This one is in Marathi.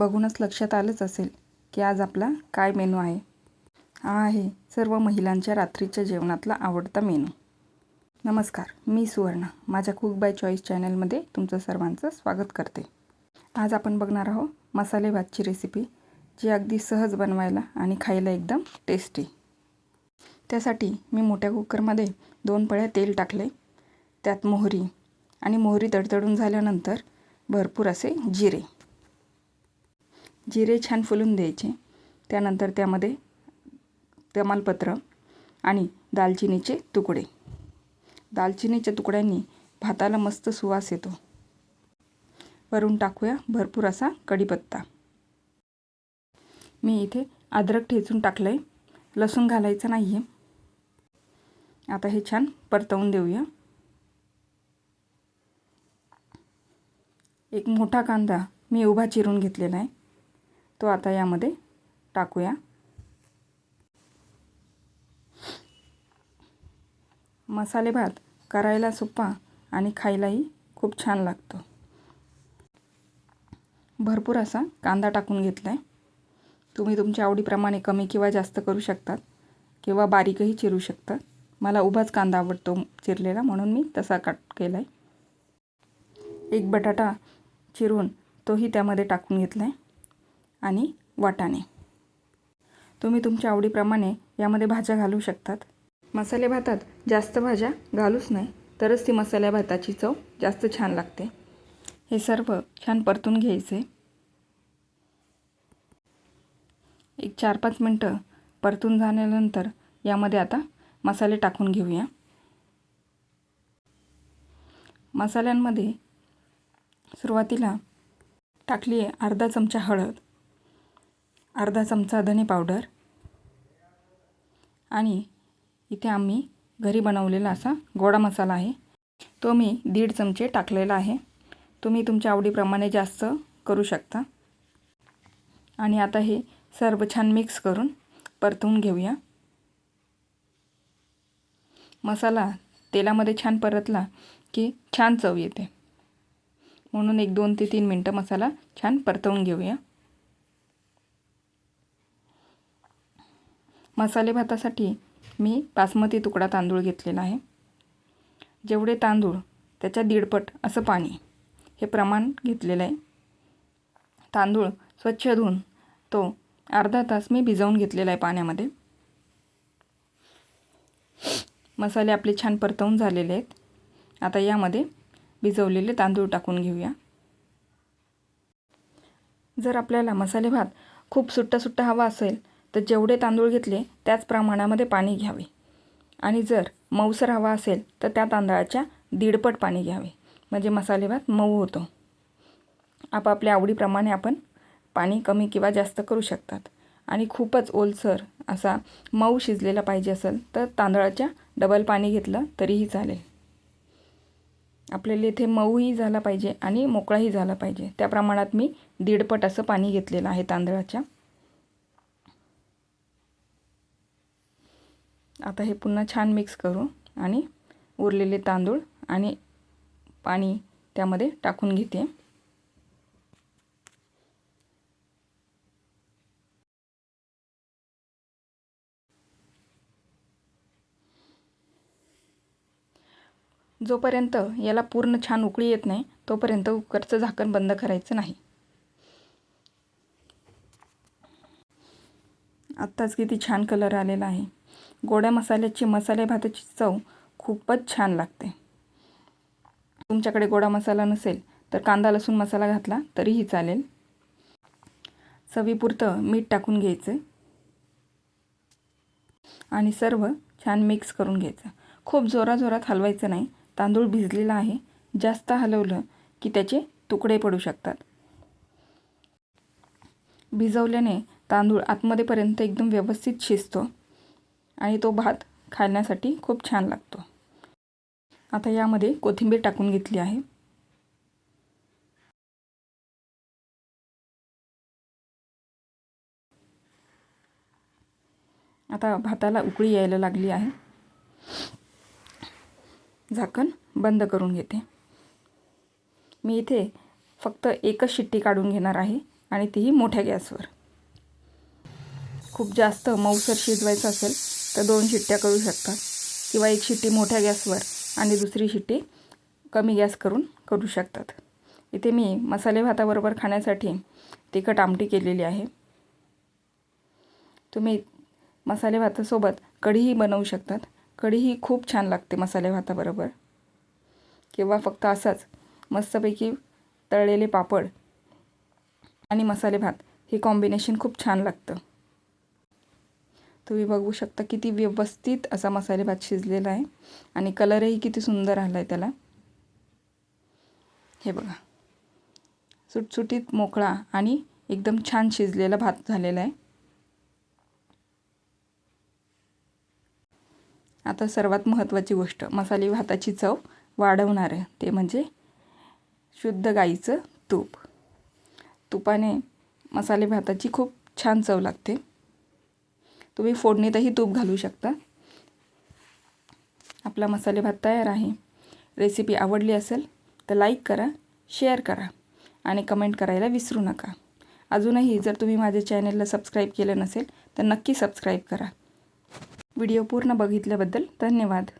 बघूनच लक्षात आलंच असेल की आज आपला काय मेनू आहे. हा आहे सर्व महिलांच्या रात्रीच्या जेवणातला आवडता मेनू. नमस्कार मी सुवर्णा. माझ्या कुक बाय चॉईस चॅनलमध्ये तुमचं सर्वांचं स्वागत करते. आज आपण बघणार आहोत मसाले भातची रेसिपी जी अगदी सहज बनवायला आणि खायला एकदम टेस्टी त्यासाठी मी मोठ्या कुकरमध्ये दोन पळ्या तेल टाकले त्यात मोहरी आणि मोहरी तडतडून झाल्यानंतर भरपूर असे जिरे. जिरे छान फुलून द्यायचे. त्यानंतर त्यामध्ये तमालपत्र आणि दालचिनीचे तुकडे. दालचिनीच्या तुकड्यांनी भाताला मस्त सुवास येतो. वरून टाकूया भरपूर असा कढीपत्ता. मी इथे अद्रक ठेचून टाकलं आहे लसूण घालायचं नाही आहे आता हे छान परतवून देऊया. एक मोठा कांदा मी उभा चिरून घेतलेला आहे. तो आता यामध्ये टाकूया. मसाले भात करायला सोपा आणि खायलाही खूप छान लागतो. भरपूर असा कांदा टाकून घेतला आहे तुम्ही तुमच्या आवडीप्रमाणे कमी किंवा जास्त करू शकतात किंवा बारीकही चिरू शकतात मला उभाच कांदा आवडतो चिरलेला म्हणून मी तसा कट केला आहे एक बटाटा चिरून तोही त्यामध्ये टाकून घेतला आहे आणि वाटाणे. तुम्ही तुमच्या आवडीप्रमाणे यामध्ये भाज्या घालू शकतात. मसाले भातात जास्त भाज्या घालूच नाही तरच ती मसाल्या भाताची चव जास्त छान लागते. हे सर्व छान परतून घ्यायचे. एक चार पाच मिनटं परतून झाल्यानंतर यामध्ये आता मसाले टाकून घेऊया. मसाल्यांमध्ये सुरुवातीला टाकली आहे अर्धा चमचा हळद अर्धा चमचा धने पावडर. आणि इथे आम्ही घरी बनवलेला असा गोडा मसाला आहे. तो मी दीड चमचे टाकलेला आहे. तुम्ही तुमच्या आवडीप्रमाणे जास्त करू शकता. आणि आता हे सर्व छान मिक्स करून परतवून घेऊया. मसाला तेलामध्ये छान परतला की छान चव येते. म्हणून एक दोन ते तीन मिनटं मसाला छान परतवून घेऊया. मसाले भातासाठी मी बासमती तुकडा तांदूळ घेतलेला आहे. जेवढे तांदूळ त्याच्या दीडपट असं पाणी हे प्रमाण घेतलेलं आहे. तांदूळ स्वच्छ धुवून तो अर्धा तास मी भिजवून घेतलेला आहे पाण्यामध्ये. मसाले आपले छान परतवून झालेले आहेत. आता यामध्ये भिजवलेले तांदूळ टाकून घेऊया. जर आपल्याला मसाले भात खूप सुट्टा सुट्टा हवा असेल तर जेवढे तांदूळ घेतले त्याच प्रमाणामध्ये पाणी घ्यावे. आणि जर मऊसर हवा असेल तर त्या तांदळाच्या दीडपट पाणी घ्यावे. म्हणजे मसाले भात मऊ होतो. आपापल्या आवडीप्रमाणे आपण पाणी कमी किंवा जास्त करू शकतात. आणि खूपच ओलसर असा मऊ शिजलेला पाहिजे असेल तर तांदळाच्या डबल पाणी घेतलं तरीही चालेल. आपल्याला इथे मऊही झाला पाहिजे आणि मोकळाही झाला पाहिजे. त्या प्रमाणात मी दीडपट असं पाणी घेतलेलं आहे तांदळाच्या. आता हे पुन्हा छान मिक्स करू आणि उरलेले तांदूळ आणि पाणी त्यामध्ये टाकून घेते. जोपर्यंत याला पूर्ण छान उकळी येत नाही तोपर्यंत कुकरचं झाकण बंद करायचं नाही. आत्ताच किती छान कलर आलेला आहे. गोड्या मसाल्याची मसाले भाताची चव खूपच छान लागते. तुमच्याकडे गोडा मसाला नसेल तर कांदा लसूण मसाला घातला तरीही चालेल. चवीपुरतं मीठ टाकून घ्यायचं. आणि सर्व छान मिक्स करून घ्यायचं. खूप जोराजोरात हलवायचं नाही. तांदूळ भिजलेला आहे. जास्त हलवलं की त्याचे तुकडे पडू शकतात. भिजवल्याने तांदूळ आतमध्येपर्यंत एकदम व्यवस्थित शिजतो. आणि तो भात खाण्यासाठी खूप छान लागतो. आता यामध्ये कोथिंबीर टाकून घेतली आहे. आता भाताला उकळी यायला लागली आहे. झाकण बंद करून घेते. मी इथे फक्त एकच शिट्टी काढून घेणार आहे आणि तीही मोठ्या गॅसवर. खूप जास्त मऊसर शिजवायचं असेल तर दोन शिट्ट्या करू शकतात किंवा एक शिट्टी मोठ्या गॅसवर आणि दुसरी शिट्टी कमी गॅस करून करू शकतात. इथे मी मसाले भाताबरोबर खाण्यासाठी तिखट आमटी केलेली आहे. तुम्ही मसाले भातासोबत कढीही बनवू शकतात. कढीही खूप छान लागते मसाले भाताबरोबर. किंवा फक्त असाच मस्तपैकी तळलेले पापड आणि मसाले भात हे कॉम्बिनेशन खूप छान लागतं. तुम्ही बघू शकता किती व्यवस्थित असा मसाले भात शिजलेला आहे. आणि कलरही किती सुंदर आला आहे त्याला. हे बघा. सुटसुटीत मोकळा आणि एकदम छान शिजलेला भात झालेला आहे. आता सर्वात महत्त्वाची गोष्ट मसाले भाताची चव वाढवणार आहे. ते म्हणजे शुद्ध गाईचं तूप. तुपाने मसाले भाताची खूप छान चव लागते. तुम्ही फोडणीतही तूप घालू शकता. आपला मसाले भात तयार आहे. रेसिपी आवडली असेल तर लाईक करा शेअर करा आणि कमेंट करायला विसरू नका. अजूनही जर तुम्ही माझ्या चॅनलला सबस्क्राईब केलं नसेल तर नक्की सबस्क्राईब करा. व्हिडिओ पूर्ण बघितल्याबद्दल धन्यवाद.